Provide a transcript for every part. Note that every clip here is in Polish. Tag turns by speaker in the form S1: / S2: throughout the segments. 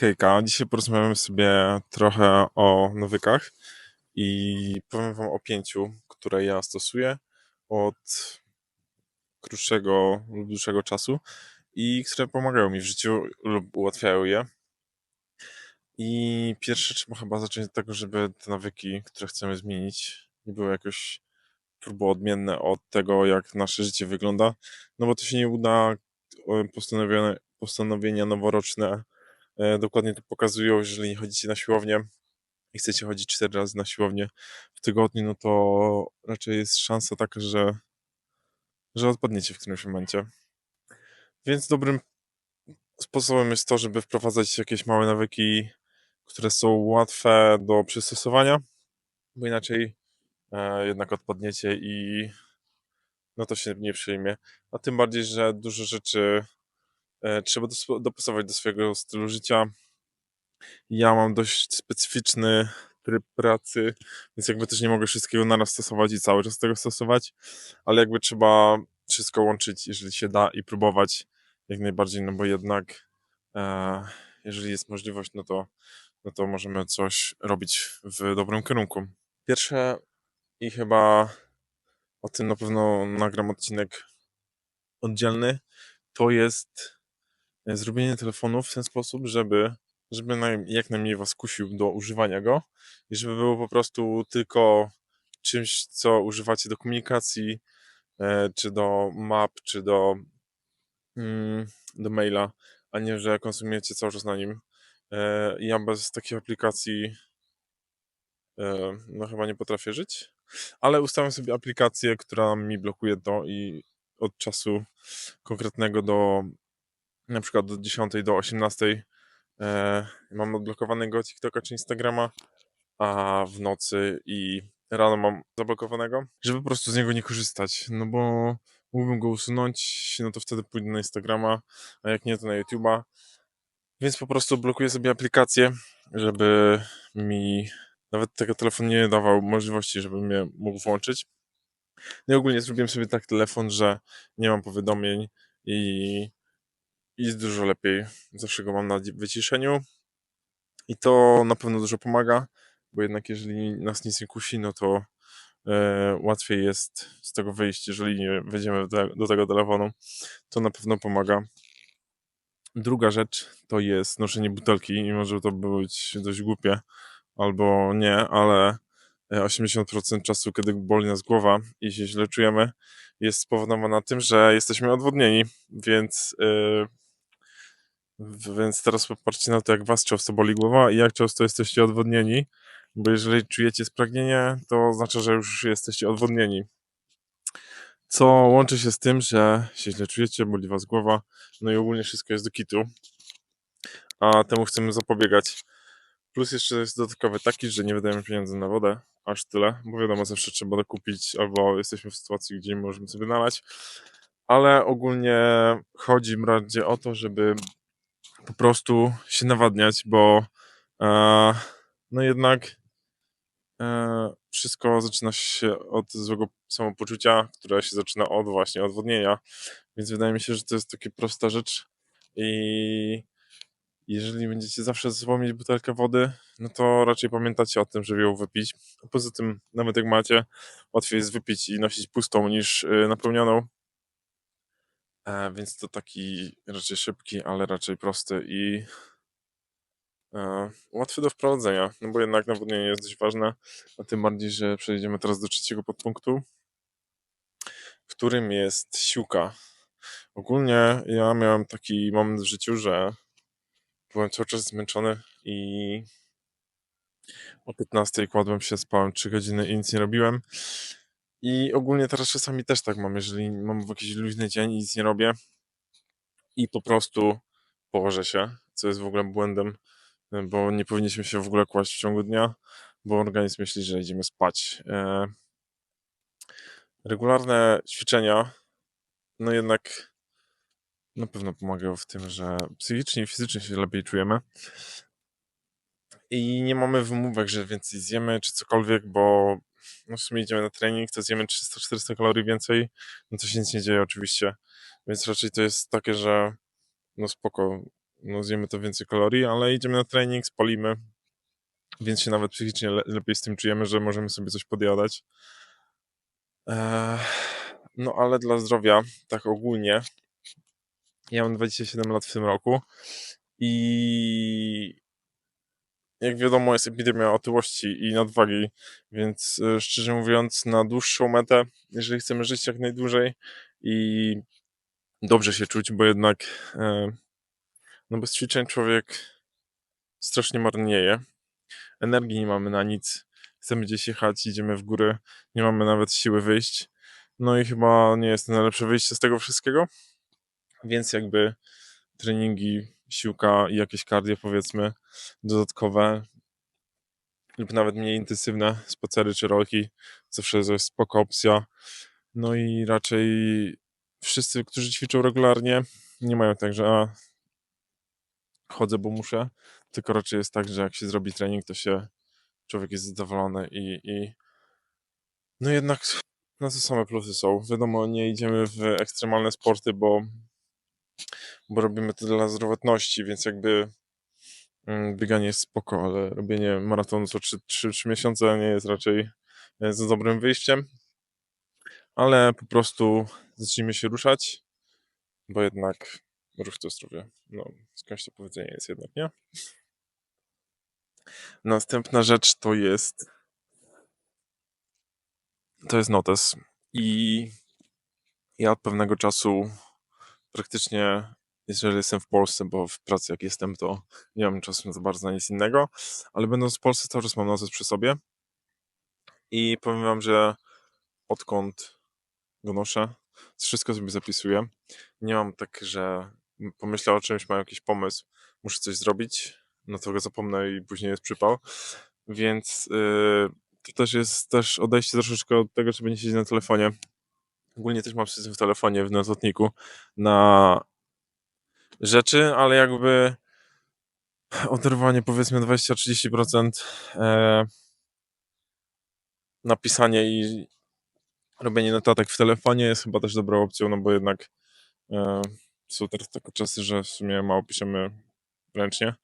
S1: Hejka, dzisiaj porozmawiamy sobie trochę o nawykach i powiem Wam o pięciu, które ja stosuję od krótszego lub dłuższego czasu i które pomagają mi w życiu lub ułatwiają je. I pierwsze trzeba chyba zacząć od tego, żeby te nawyki, które chcemy zmienić, nie były jakoś turbo odmienne od tego, jak nasze życie wygląda, no bo to się nie uda e, postanowione, postanowienia noworoczne dokładnie to pokazują, jeżeli nie chodzicie na siłownię i chcecie chodzić cztery razy na siłownię w tygodniu, no to raczej jest szansa taka, że, że odpadniecie w którymś momencie. Więc dobrym sposobem jest to, żeby wprowadzać jakieś małe nawyki, które są łatwe do przystosowania, bo inaczej e, jednak odpadniecie i no to się nie przyjmie. A tym bardziej, że dużo rzeczy e, trzeba dos- dopasować do swojego stylu życia. Ja mam dość specyficzny tryb pracy, więc jakby też nie mogę wszystkiego naraz stosować i cały czas tego stosować, ale jakby trzeba wszystko łączyć, jeżeli się da i próbować jak najbardziej, no bo jednak e, jeżeli jest możliwość, no to, no to możemy coś robić w dobrym kierunku. Pierwsze i chyba o tym na pewno nagram odcinek oddzielny, to jest e, zrobienie telefonu w ten sposób, żeby, żeby jak najmniej was kusił do używania go i żeby było po prostu tylko czymś, co używacie do komunikacji, e, czy do map, czy do, mm, do maila, a nie, że konsumujecie cały czas na nim. E, ja bez takich aplikacji e, no chyba nie potrafię żyć, ale ustawiam sobie aplikację, która mi blokuje to i od czasu konkretnego do na przykład do 10 do 18 e, mam odblokowanego TikToka czy Instagrama, a w nocy i rano mam zablokowanego, żeby po prostu z niego nie korzystać, no bo mógłbym go usunąć, no to wtedy pójdę na Instagrama, a jak nie to na YouTube'a, więc po prostu blokuję sobie aplikację, żeby mi nawet tego telefon nie dawał możliwości, żeby mnie mógł włączyć. No i ogólnie zrobiłem sobie tak telefon, że nie mam powiadomień i, i jest dużo lepiej. Zawsze go mam na wyciszeniu i to na pewno dużo pomaga, bo jednak jeżeli nas nic nie kusi, no to e, łatwiej jest z tego wyjść, jeżeli nie wejdziemy do, do tego telefonu. To na pewno pomaga. Druga rzecz to jest noszenie butelki i może to być dość głupie albo nie, ale e, 80% czasu, kiedy boli nas głowa i się źle czujemy, jest spowodowana tym, że jesteśmy odwodnieni, więc, yy, więc teraz popatrzcie na to, jak was często boli głowa i jak często jesteście odwodnieni, bo jeżeli czujecie spragnienie, to oznacza, że już jesteście odwodnieni. Co łączy się z tym, że się źle czujecie, boli was głowa, no i ogólnie wszystko jest do kitu, a temu chcemy zapobiegać. Plus jeszcze jest dodatkowy taki, że nie wydajemy pieniędzy na wodę, aż tyle, bo wiadomo, zawsze trzeba dokupić, albo jesteśmy w sytuacji, gdzie nie możemy sobie nalać, ale ogólnie chodzi bardziej o to, żeby po prostu się nawadniać, bo e, no jednak e, wszystko zaczyna się od złego samopoczucia, które się zaczyna od właśnie odwodnienia, więc wydaje mi się, że to jest taka prosta rzecz i jeżeli będziecie zawsze ze sobą mieć butelkę wody, no to raczej pamiętacie o tym, żeby ją wypić. A poza tym, nawet jak macie, łatwiej jest wypić i nosić pustą niż y, napełnioną. E, więc to taki raczej szybki, ale raczej prosty i e, łatwy do wprowadzenia, no bo jednak nawodnienie jest dość ważne, a tym bardziej, że przejdziemy teraz do trzeciego podpunktu, którym jest siłka. Ogólnie ja miałem taki moment w życiu, że byłem cały czas zmęczony i o 15 kładłem się, spałem 3 godziny i nic nie robiłem. I ogólnie teraz czasami też tak mam, jeżeli mam jakiś luźny dzień i nic nie robię i po prostu położę się, co jest w ogóle błędem, bo nie powinniśmy się w ogóle kłaść w ciągu dnia, bo organizm myśli, że idziemy spać. E, Regularne ćwiczenia, no jednak na pewno pomagają w tym, że psychicznie i fizycznie się lepiej czujemy. I nie mamy wymówek, że więcej zjemy czy cokolwiek, bo no w sumie idziemy na trening, to zjemy 300-400 kalorii więcej, no to się nic nie dzieje oczywiście. Więc raczej to jest takie, że no spoko, no zjemy to więcej kalorii, ale idziemy na trening, spalimy, więc się nawet psychicznie le lepiej z tym czujemy, że możemy sobie coś podjadać. Eee, no ale dla zdrowia, tak ogólnie, ja mam 27 lat w tym roku i jak wiadomo jest epidemia otyłości i nadwagi, więc e, szczerze mówiąc na dłuższą metę, jeżeli chcemy żyć jak najdłużej i dobrze się czuć, bo jednak e, no bez ćwiczeń człowiek strasznie marnieje. Energii nie mamy na nic. Chcemy gdzieś jechać, idziemy w górę, nie mamy nawet siły wyjść. No i chyba nie jest to najlepsze wyjście z tego wszystkiego. Więc jakby treningi, siłka i jakieś cardio powiedzmy dodatkowe lub nawet mniej intensywne spacery czy rolki zawsze jest spoko opcja. No i raczej wszyscy, którzy ćwiczą regularnie nie mają tak, że a, chodzę, bo muszę, tylko raczej jest tak, że jak się zrobi trening, to się człowiek jest zadowolony i, i no jednak no to same plusy są. Wiadomo, nie idziemy w ekstremalne sporty, bo, bo robimy to dla zdrowotności, więc jakby mm, bieganie jest spoko, ale robienie maratonu co 3, miesiące nie jest raczej e, za dobrym wyjściem. Ale po prostu zacznijmy się ruszać, bo jednak ruch to zdrowie. No, skądś to powiedzenie jest jednak, nie? Następna rzecz to jest to jest notes i ja od pewnego czasu praktycznie, jeżeli jestem w Polsce, bo w pracy jak jestem, to nie mam czasu za bardzo na nic innego, ale będąc w Polsce cały czas mam notes przy sobie i powiem wam, że odkąd go noszę, wszystko sobie zapisuję. Nie mam tak, że pomyślę o czymś, mam jakiś pomysł, muszę coś zrobić, no to go zapomnę i później jest przypał. Więc yy, to też jest też odejście troszeczkę od tego, żeby nie siedzieć na telefonie. Ogólnie też mam system w telefonie, w notatniku na rzeczy, ale jakby oderwanie powiedzmy 20-30% e, napisanie i robienie notatek w telefonie jest chyba też dobrą opcją, no bo jednak e, są teraz takie czasy, że w sumie mało piszemy ręcznie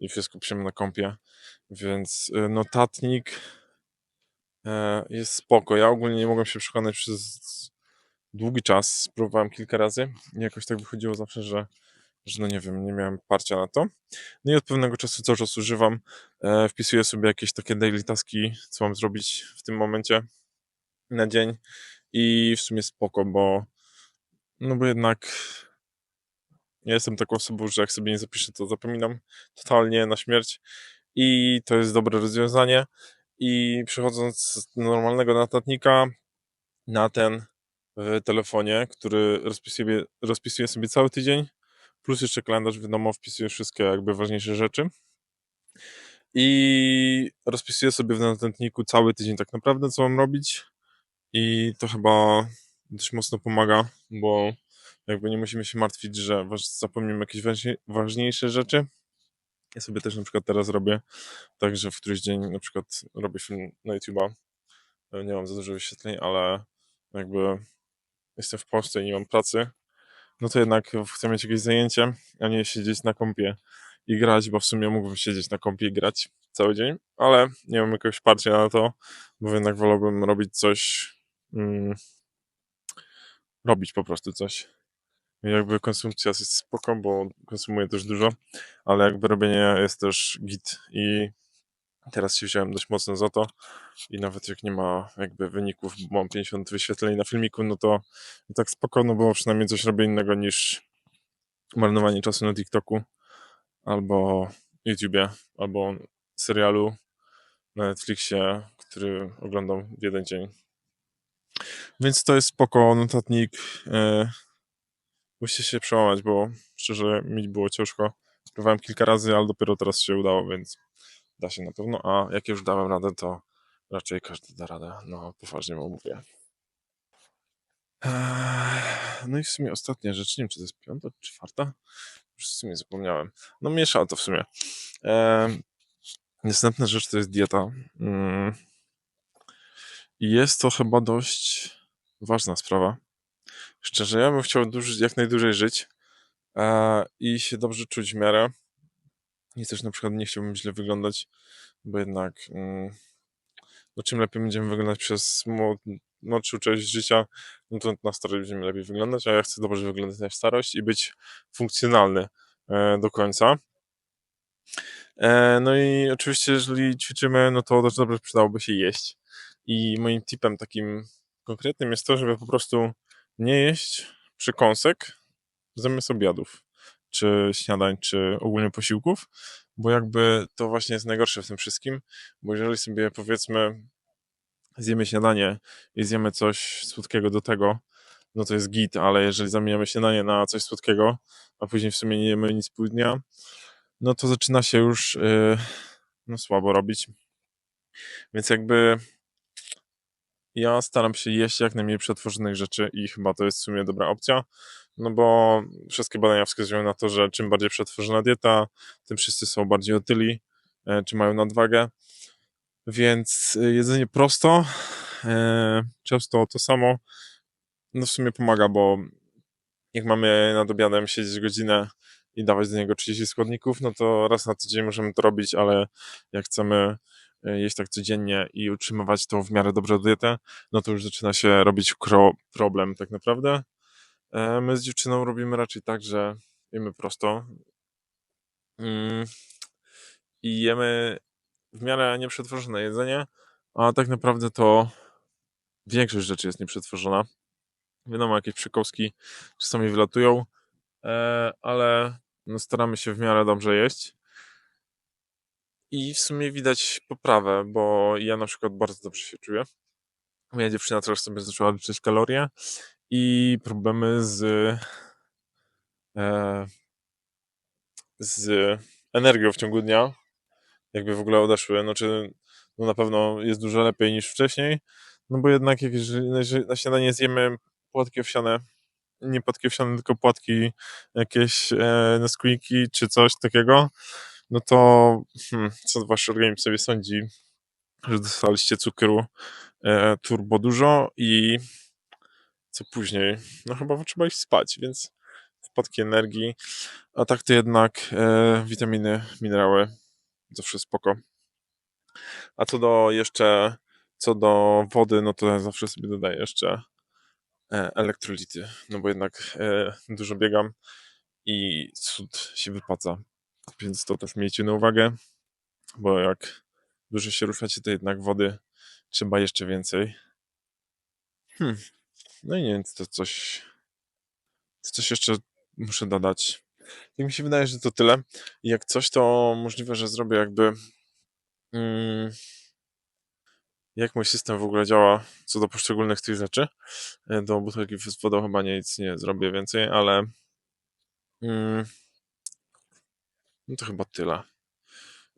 S1: i wszystko piszemy na kompie, więc e, notatnik e, jest spoko. Ja ogólnie nie mogłem się przekonać przez długi czas, spróbowałem kilka razy i jakoś tak wychodziło zawsze, że, że no nie wiem, nie miałem parcia na to. No i od pewnego czasu cały czas używam, e, wpisuję sobie jakieś takie daily taski, co mam zrobić w tym momencie na dzień i w sumie spoko, bo no bo jednak ja jestem taką osobą, że jak sobie nie zapiszę, to zapominam totalnie na śmierć i to jest dobre rozwiązanie. I przechodząc z normalnego notatnika na ten w telefonie, który rozpisuje, rozpisuje sobie cały tydzień, plus jeszcze kalendarz, wiadomo, wpisuje wszystkie jakby ważniejsze rzeczy. I rozpisuję sobie w notatniku cały tydzień tak naprawdę, co mam robić. I to chyba dość mocno pomaga, bo jakby nie musimy się martwić, że zapomnimy jakieś ważniejsze rzeczy. Ja sobie też na przykład teraz robię tak, że w któryś dzień na przykład robię film na YouTube'a. Nie mam za dużo wyświetleń, ale jakby jestem w Polsce i nie mam pracy, no to jednak chcę mieć jakieś zajęcie, a nie siedzieć na kompie i grać, bo w sumie mógłbym siedzieć na kompie i grać cały dzień, ale nie mam jakiegoś parcia na to, bo jednak wolałbym robić coś, mm, robić po prostu coś. Jakby konsumpcja jest spoko, bo konsumuję też dużo, ale jakby robienie jest też git i teraz się wziąłem dość mocno za to i nawet jak nie ma jakby wyników, bo mam 50 wyświetleń na filmiku, no to tak spoko, no bo przynajmniej coś robię innego niż marnowanie czasu na TikToku albo YouTubie, albo serialu na Netflixie, który oglądam w jeden dzień. Więc to jest spoko, notatnik. Yy, Musi się przełamać, bo szczerze mi było ciężko. Próbowałem kilka razy, ale dopiero teraz się udało, więc da się na pewno. A jak już dałem radę, to raczej każdy da radę. No, poważnie mówię. No i w sumie ostatnia rzecz, nie wiem czy to jest piąta czy czwarta, już w sumie zapomniałem. No miesza to w sumie. Następna rzecz to jest dieta. I jest to chyba dość ważna sprawa. Szczerze, ja bym chciał jak najdłużej żyć, e, i się dobrze czuć w miarę. I też na przykład nie chciałbym źle wyglądać, bo jednak mm, no czym lepiej będziemy wyglądać przez młod- młodszą część życia, no to na starość będziemy lepiej wyglądać, a ja chcę dobrze wyglądać na starość i być funkcjonalny e, do końca. E, no i oczywiście, jeżeli ćwiczymy, no to też dobrze przydałoby się jeść. I moim tipem takim konkretnym jest to, żeby po prostu nie jeść przekąsek zamiast obiadów, czy śniadań, czy ogólnie posiłków, bo jakby to właśnie jest najgorsze w tym wszystkim, bo jeżeli sobie powiedzmy zjemy śniadanie i zjemy coś słodkiego do tego, no to jest git, ale jeżeli zamieniamy śniadanie na coś słodkiego, a później w sumie nie jemy nic pół dnia, no to zaczyna się już yy, no słabo robić. Więc jakby ja staram się jeść jak najmniej przetworzonych rzeczy i chyba to jest w sumie dobra opcja, no bo wszystkie badania wskazują na to, że czym bardziej przetworzona dieta, tym wszyscy są bardziej otyli, e, czy mają nadwagę. Więc e, jedzenie prosto, e, często to samo, no w sumie pomaga, bo jak mamy nad obiadem siedzieć godzinę i dawać do niego 30 składników, no to raz na tydzień możemy to robić, ale jak chcemy jeść tak codziennie i utrzymywać tą w miarę dobrą dietę, no to już zaczyna się robić problem tak naprawdę. E, My z dziewczyną robimy raczej tak, że jemy prosto mm, i jemy w miarę nieprzetworzone jedzenie, a tak naprawdę to większość rzeczy jest nieprzetworzona. Wiadomo, jakieś przekąski czasami wylatują, e, ale no staramy się w miarę dobrze jeść. I w sumie widać poprawę, bo ja na przykład bardzo dobrze się czuję. Moja dziewczyna też sobie zaczęła liczyć kalorie i problemy z e, z energią w ciągu dnia jakby w ogóle odeszły. Znaczy, no na pewno jest dużo lepiej niż wcześniej, no bo jednak jak jeżeli na śniadanie zjemy płatki owsiane, nie płatki owsiane, tylko płatki jakieś e, Nesquiki czy coś takiego, no to hmm, co wasz organizm sobie sądzi, że dostaliście cukru e, turbo dużo i co później? No chyba trzeba iść spać, więc spadki energii, a tak to jednak e, witaminy, minerały, zawsze spoko. A co do jeszcze, co do wody, no to zawsze sobie dodaję jeszcze e, elektrolity, no bo jednak e, dużo biegam i cud się wypaca, więc to też miejcie na uwagę, bo jak dużo się ruszacie, to jednak wody trzeba jeszcze więcej. Hmm. No i nie wiem, to coś, czy coś jeszcze muszę dodać. Tak mi się wydaje, że to tyle. I jak coś, to możliwe, że zrobię jakby mm, jak mój system w ogóle działa co do poszczególnych tych rzeczy. E, Do butelki z wodą chyba nic nie zrobię więcej, ale mm, no to chyba tyle.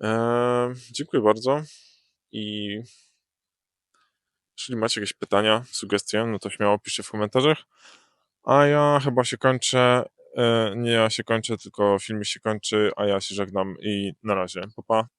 S1: Eee, dziękuję bardzo i jeżeli macie jakieś pytania, sugestie, no to śmiało piszcie w komentarzach. A ja chyba się kończę. E, nie ja się kończę, tylko film się kończy, a ja się żegnam i na razie. Pa, pa.